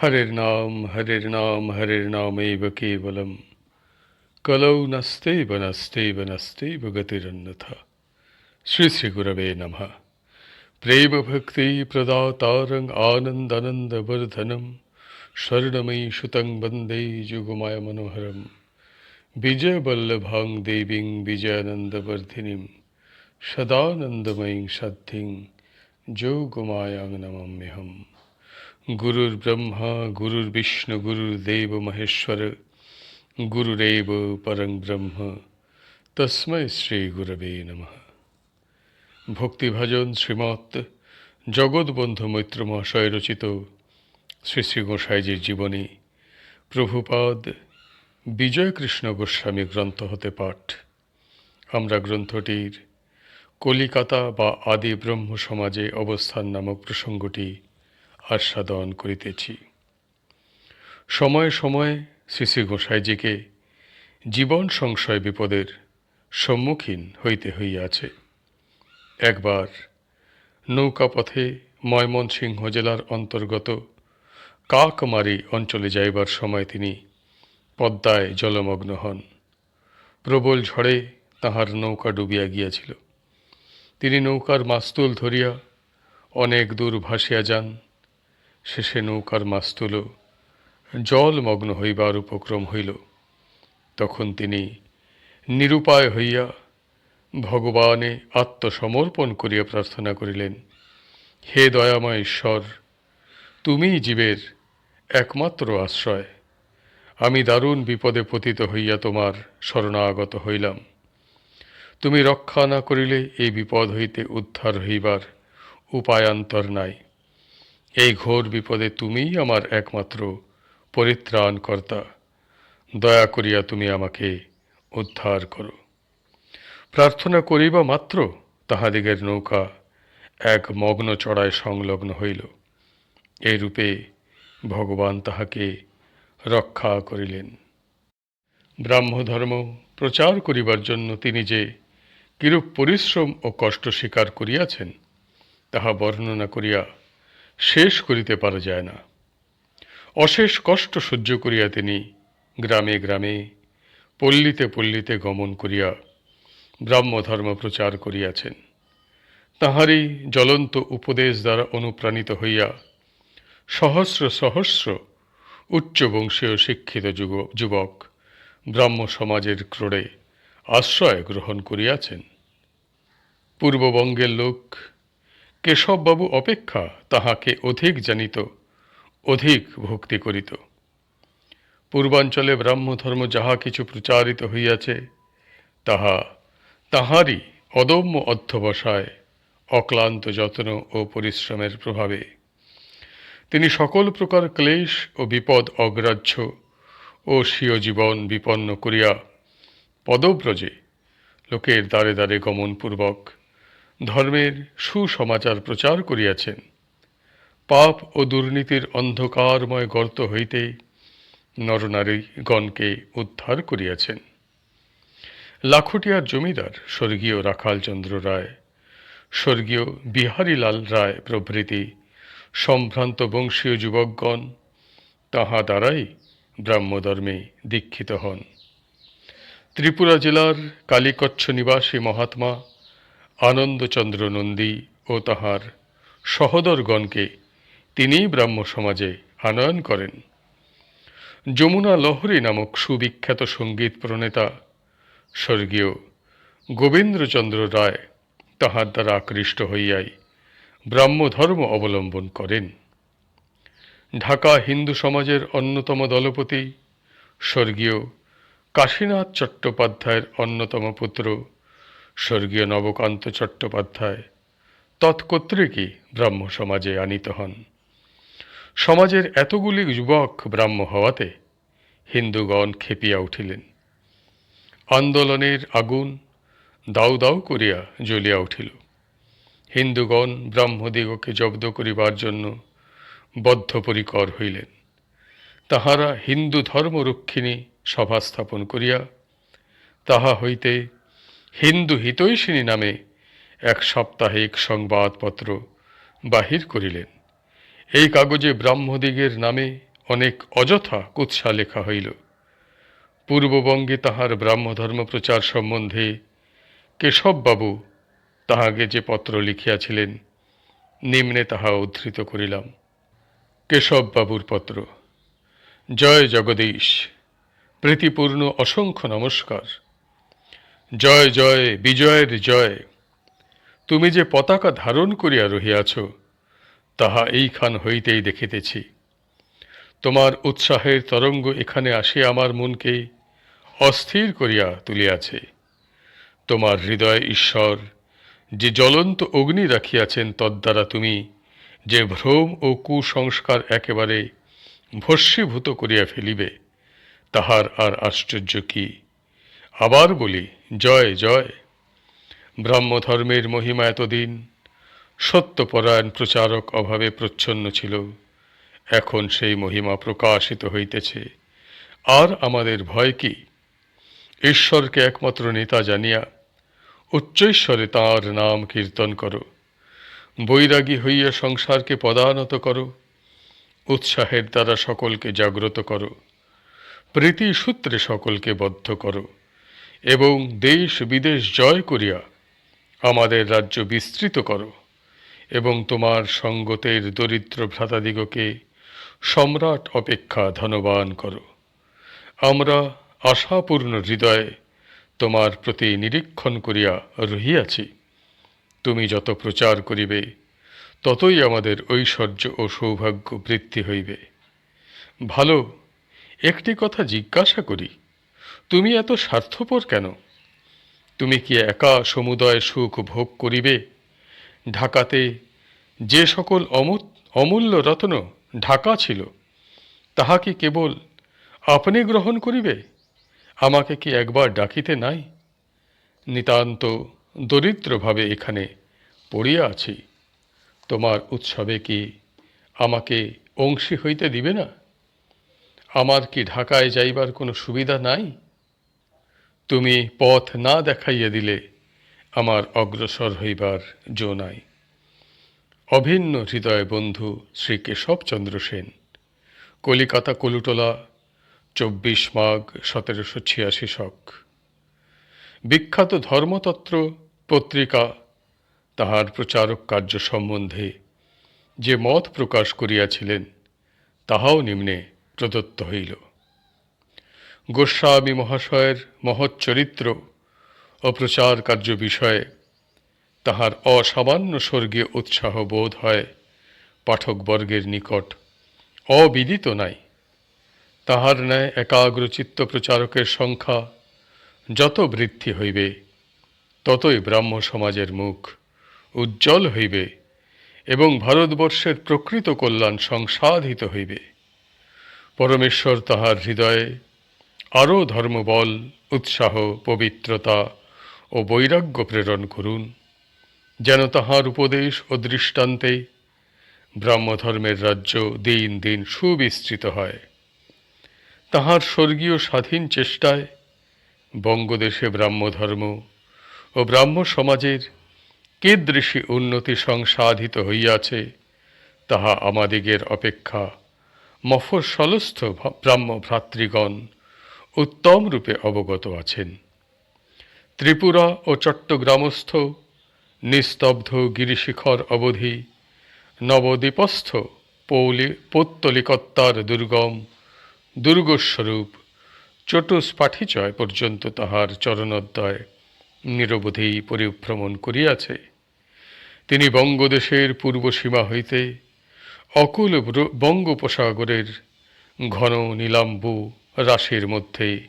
হরের নাম হরের নাম হরের নামৈব কেবলম কলৌ নস্তেব নস্তেব নস্তেব গতিরন্যথা শ্রী শ্রী গুরবে নমঃ প্রেম ভক্তি প্রদাতারং আনন্দানন্দ বর্ধনম স্বর্ণময়ী সুতং বন্দে যুগমায় মনোহরম বিজয় বল্লভাং দেবীং বিজয়ানন্দবর্ধিনীম সদানন্দময়ীং সদ্ধিং যোগমায়াং নমাম্যহম গুরুর ব্রহ্মা, গুরুর বিষ্ণু গুরুর্দেব মহেশ্বর, গুরুরেব পরং ব্রহ্ম। তস্মৈ শ্রী গুরবে নমঃ। ভক্তিভাজন শ্রীমৎ জগৎবন্ধু মৈত্র মহাশয় রচিত শ্রী শ্রী গোসাইজির জীবনী প্রভুপাদ বিজয়কৃষ্ণ গোস্বামী গ্রন্থ হতে পাঠ। আমরা গ্রন্থটির কলিকাতা বা আদি ব্রহ্ম সমাজে অবস্থান নামক প্রসঙ্গটি আস্বাদন করিতেছি। সময়ে সময়ে শ্রী শ্রী গোসাইজিকে জীবন সংশয় বিপদের সম্মুখীন হইতে হইয়াছে। একবার নৌকাপথে ময়মনসিংহ জেলার অন্তর্গত কাকমারি অঞ্চলে যাইবার সময় তিনি পদ্মায় জলমগ্ন হন। প্রবল ঝড়ে তাহার নৌকা ডুবিয়া গিয়াছিল। তিনি নৌকার মাস্তুল ধরিয়া অনেক দূর ভাসিয়া যান। শেষে নৌকার মাস্তুল জলমগ্ন হইবার উপক্রম হইল। তখন তিনি নিরুপায় হইয়া ভগবানে আত্মসমর্পণ করিয়া প্রার্থনা করিলেন, হে দয়াময় ঈশ্বর তুমিই জীবের একমাত্র আশ্রয়। আমি দারুণ বিপদে পতিত হইয়া তোমার শরণাগত হইলাম। তুমি রক্ষা না করিলে এই বিপদ হইতে উদ্ধার হইবার উপায়ান্তর নাই। এই ঘোর বিপদে তুমিই আমার একমাত্র পরিত্রাণকর্তা। দয়া করিয়া তুমি আমাকে উদ্ধার করো। প্রার্থনা করিবা মাত্র তাহাদিগের নৌকা এক মগ্ন চড়ায় সংলগ্ন হইল। এইরূপে ভগবান তাহাকে রক্ষা করিলেন। ব্রাহ্মধর্ম প্রচার করিবার জন্য তিনি যে কিরূপ পরিশ্রম ও কষ্ট স্বীকার করিয়াছেন, তাহা বর্ণনা করিয়া শেষ করিতে পারা যায় না। অশেষ কষ্ট সহ্য করিয়া তিনি গ্রামে গ্রামে, পল্লীতে পল্লীতে গমন করিয়া ব্রাহ্মধর্ম প্রচার করিয়াছেন। তাহারই জ্বলন্ত উপদেশ দ্বারা অনুপ্রাণিত হইয়া সহস্র সহস্র উচ্চবংশীয় শিক্ষিত যুবক ব্রাহ্ম সমাজের ক্রোড়ে আশ্রয় গ্রহণ করিয়াছেন। পূর্ববঙ্গের লোক কেশববাবু অপেক্ষা তাহাকে অধিক জানিত, অধিক ভক্তি করিত। পূর্বাঞ্চলে ব্রাহ্মধর্ম যাহা কিছু প্রচারিত হইয়াছে, তাহা তাহারই অদম্য অধ্যবসায়, অক্লান্ত যত্ন ও পরিশ্রমের প্রভাবে। তিনি সকল প্রকার ক্লেশ ও বিপদ অগ্রাহ্য ও স্বীয় জীবন বিপন্ন করিয়া পদব্রজে লোকের দ্বারে দ্বারে গমনপূর্বক ধর্মের সুসমাচার প্রচার করিয়াছেন। পাপ ও দুর্নীতির অন্ধকারময় গর্ত হইতে নরনারীগণকে উদ্ধার করিয়াছেন। লাখুটিয়ার জমিদার স্বর্গীয় রাখালচন্দ্র রায়, স্বর্গীয় বিহারীলাল রায় প্রভৃতি সম্ভ্রান্ত বংশীয় যুবকগণ তাহা দ্বারাই ব্রাহ্মধর্মে দীক্ষিত হন। ত্রিপুরা জেলার কালীকচ্ছ নিবাসী মহাত্মা আনন্দচন্দ্র নন্দী ও তাহার সহদরগণকে তিনিই ব্রাহ্ম সমাজে আনয়ন করেন। যমুনা লহরী নামক সুবিখ্যাত সংগীত প্রণেতা স্বর্গীয় গোবিন্দ্রচন্দ্র রায় তাহার দ্বারা আকৃষ্ট হইয়াই ব্রাহ্মধর্ম অবলম্বন করেন। ঢাকা হিন্দু সমাজের অন্যতম দলপতি স্বর্গীয় কাশীনাথ চট্টোপাধ্যায়ের অন্যতম পুত্র স্বর্গীয় নবকান্ত চট্টোপাধ্যায়। তৎকর্তৃকই ব্রাহ্ম সমাজে আনিত হন। সমাজের এতগুলি যুবক ব্রাহ্ম হওয়াতে হিন্দুগণ খেপিয়া উঠিলেন। আন্দোলনের আগুন দাউ দাউ করিয়া জ্বলিয়া উঠিল। হিন্দুগণ ব্রাহ্মদিগকে জব্দ করিবার জন্য বদ্ধপরিকর হইলেন। তাহারা হিন্দু ধর্মরক্ষিণী সভা স্থাপন করিয়া তাহা হইতে হিন্দু হিতৈষিণী নামে এক সাপ্তাহিক সংবাদপত্র বাহির করিলেন। এই কাগজে ব্রাহ্মদিগের নামে অনেক অযথা কুৎসা লেখা হইল। পূর্ববঙ্গে তাহার ব্রাহ্মধর্ম প্রচার সম্বন্ধে কেশববাবু তাহাকে যে পত্র লিখিয়াছিলেন, নিম্নে তাহা উদ্ধৃত করিলাম। কেশববাবুর পত্র, জয় জগদীশ, প্রীতিপূর্ণ অসংখ্য নমস্কার। জয় জয়, বিজয়ের জয়। তুমি যে পতাকা ধারণ করিয়া রহিয়াছ, তাহা এইখান হইতেই দেখিতেছি। তোমার উৎসাহের তরঙ্গ এখানে আসিয়া আমার মনকে অস্থির করিয়া তুলিয়াছে। তোমার হৃদয় ঈশ্বর, যে জ্বলন্ত অগ্নি রাখিয়াছেন, তদ্বারা তুমি যে ভ্রম ও কুসংস্কার একেবারে ভস্মীভূত করিয়া ফেলিবে, তাহার আর আশ্চর্য কি? আবার বলি, জয় জয়। ব্রাহ্মধর্মের মহিমা এতদিন, সত্যপরায়ণ প্রচারক অভাবে প্রচ্ছন্ন ছিল। এখন সেই মহিমা প্রকাশিত হইতেছে। আর আমাদের ভয় কি? ঈশ্বরকে একমাত্র নেতা জানিয়া, উচ্চৈশ্বরে তাঁর নাম কীর্তন করো। বৈরাগী হইয়া সংসারকে পদানত করো। উৎসাহের দ্বারা সকলকে জাগ্রত করো। প্রীতি সূত্রে সকলকে বদ্ধ করো। এবং দেশ বিদেশ জয় করিয়া আমাদের রাজ্য বিস্তৃত করো এবং তোমার সঙ্গতের দরিদ্র ভ্রাতাদিগকে সম্রাট অপেক্ষা ধনবান করো। আমরা আশাপূর্ণ হৃদয়ে তোমার প্রতি নিরীক্ষণ করিয়া রহিয়াছি। তুমি যত প্রচার করিবে, ততই আমাদের ঐশ্বর্য ও সৌভাগ্য বৃদ্ধি হইবে। ভালো, একটি কথা জিজ্ঞাসা করি তুমি এত স্বার্থপর কেন? তুমি কি একা সমুদয় সুখ ভোগ করিবে? ঢাকাতে যে সকল অমূ- অমূল্য রত্ন ঢাকা ছিল, তাহা কি কেবল আপনি গ্রহণ করিবে? আমাকে কি একবার ডাকিতে নাই? নিতান্ত দরিদ্রভাবে এখানে পড়িয়া আছি। তোমার উৎসবে কি আমাকে অংশী হইতে দিবে না? আমার কি ঢাকায় যাইবার কোনো সুবিধা নাই? তুমি পথ না দেখাইয়া দিলে আমার অগ্রসর হইবার জো নাই। অভিন্ন হৃদয় বন্ধু শ্রী কেশবচন্দ্র সেন, কলিকাতা কলুটোলা, চব্বিশ মাঘ সতেরোশো ছিয়াশি শক। বিখ্যাত ধর্মতত্ত্ব, পত্রিকা, তাহার প্রচারক কার্য সম্বন্ধে যে মত প্রকাশ করিয়াছিলেন, তাহাও নিম্নে প্রদত্ত হইল। গোস্বামী মহাশয়ের মহৎ চরিত্র ও প্রচার কার্য বিষয়ে তাহার অসামান্য স্বর্গীয় উৎসাহ বোধ হয় পাঠকবর্গের নিকট। অবিদিত নাই। তাহার ন্যায় একাগ্রচিত্ত প্রচারকের সংখ্যা যত বৃদ্ধি হইবে, ততই ব্রাহ্ম সমাজের মুখ উজ্জ্বল হইবে এবং ভারতবর্ষের প্রকৃত কল্যাণ সংসাধিত হইবে। পরমেশ্বর তাহার হৃদয়ে আরও ধর্মবল, উৎসাহ, পবিত্রতা ও বৈরাগ্য প্রেরণ করুন। যেন তাহার উপদেশ ও দৃষ্টান্তে ব্রাহ্মধর্মের রাজ্য দিন দিন সুবিস্তৃত হয়। তাহার স্বর্গীয় স্বাধীন চেষ্টায় বঙ্গদেশে ব্রাহ্মধর্ম ও ব্রাহ্ম সমাজের কীদৃশী উন্নতি সংসাধিত হইয়াছে, তাহা আমাদিগের অপেক্ষা মফস্বলস্থ ভা- ব্রাহ্ম ভ্রাতৃগণ উত্তম রূপে অবগত আছেন। ত্রিপুরা ও চট্টগ্রামস্থ, নিস্তব্ধ গিরিশিখর অবধি, নবদ্বীপস্থ পৌলি, পৌত্তলিকত্তার দুর্গম দুর্গস্বরূপ চটুষ্পাঠিচয় পর্যন্ত তাহার চরণোদ্দয় নিরবধি পরিভ্রমণ করিয়াছে। তিনি বঙ্গদেশের পূর্ব সীমা হইতে অকুল বঙ্গোপসাগরের ঘন নীলাম্বু রাশির মধ্যে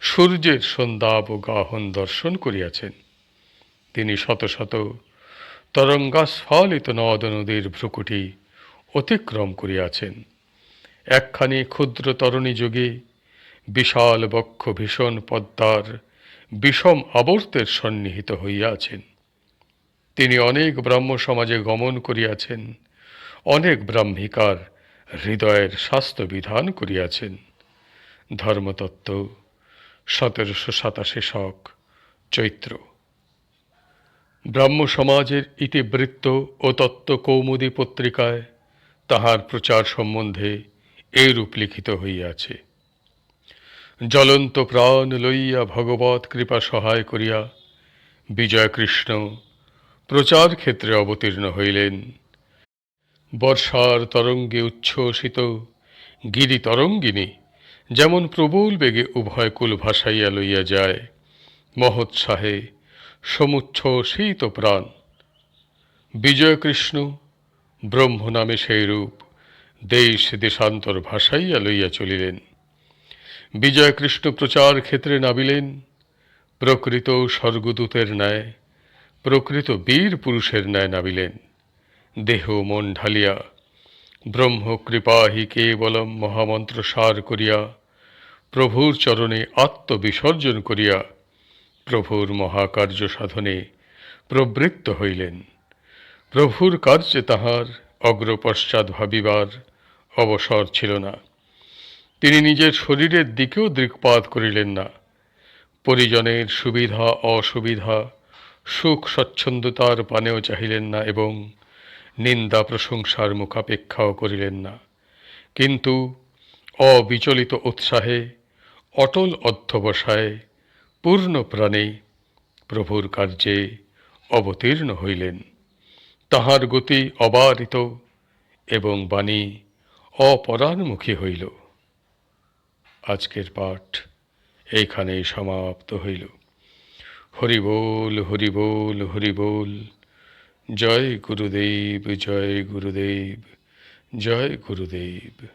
সূর্যের সন্ধ্যাবগাহন দর্শন করিয়াছেন। তিনি শত শত তরঙ্গাস্ফালিত নদ নদীর ভ্রুকুটি অতিক্রম করিয়াছেন। একখানি ক্ষুদ্র তরণী যোগে বিশাল বক্ষ ভীষণ পদ্মার বিষম আবর্তের সন্নিহিত হইয়াছেন। তিনি অনেক ব্রাহ্ম সমাজে গমন করিয়াছেন, অনেক ব্রাহ্মিকার হৃদয়ের স্বাস্থ্য বিধান করিয়াছেন। ধর্মতত্ত্ব, সতেরোশো সাতাশি শক, চৈত্র। ব্রাহ্ম সমাজের ইতিবৃত্ত ও তত্ত্ব কৌমুদী পত্রিকায় তাহার প্রচার সম্বন্ধে এইরূপ লিখিত হইয়াছে। জ্বলন্ত প্রাণ লইয়া ভগবৎ কৃপা সহায় করিয়া বিজয় কৃষ্ণ প্রচার ক্ষেত্রে অবতীর্ণ হইলেন। বর্ষার তরঙ্গে উচ্ছ্বসিত গিরি তরঙ্গিনী যেমন প্রবল বেগে উভয় কুল ভাসাইয়া লইয়া যায়, মহোৎসাহে সমুচ্ছ্বসিত প্রাণ। বিজয়কৃষ্ণ ব্রহ্ম নামে সেই রূপ দেশ দেশান্তর ভাসাইয়া লইয়া চলিলেন। বিজয়কৃষ্ণ প্রচার ক্ষেত্রে নামিলেন, প্রকৃত স্বর্গদূতের ন্যায়, প্রকৃত বীর পুরুষের ন্যায় নামিলেন। দেহ মন ঢালিয়া ব্রহ্ম কৃপাহি কেবলম মহামন্ত্র সার করিয়া প্রভুর চরণে আত্মবিসর্জন করিয়া প্রভুর মহাকার্য সাধনে প্রবৃত্ত হইলেন। প্রভুর কার্যে তাহার অগ্রপশ্চাৎ ভাবিবার অবসর ছিল না। তিনি নিজের শরীরের দিকেও দৃকপাত করিলেন না। পরিজনের সুবিধা, অসুবিধা, সুখ, স্বচ্ছন্দতার পানেও চাহিলেন না এবং নিন্দা প্রশংসার মুখাপেক্ষাও করিলেন না। কিন্তু অবিচলিত উৎসাহে অটল অধ্যবসায়, পূর্ণ প্রাণে প্রভুর কার্যে অবতীর্ণ হইলেন। তাহার গতি অবারিত এবং বাণী অপরাণমুখী হইল। আজকের পাঠ এইখানেই সমাপ্ত হইল। হরি বল হরি বল হরি বল জয় গুরুদেব জয় গুরুদেব জয় গুরুদেব।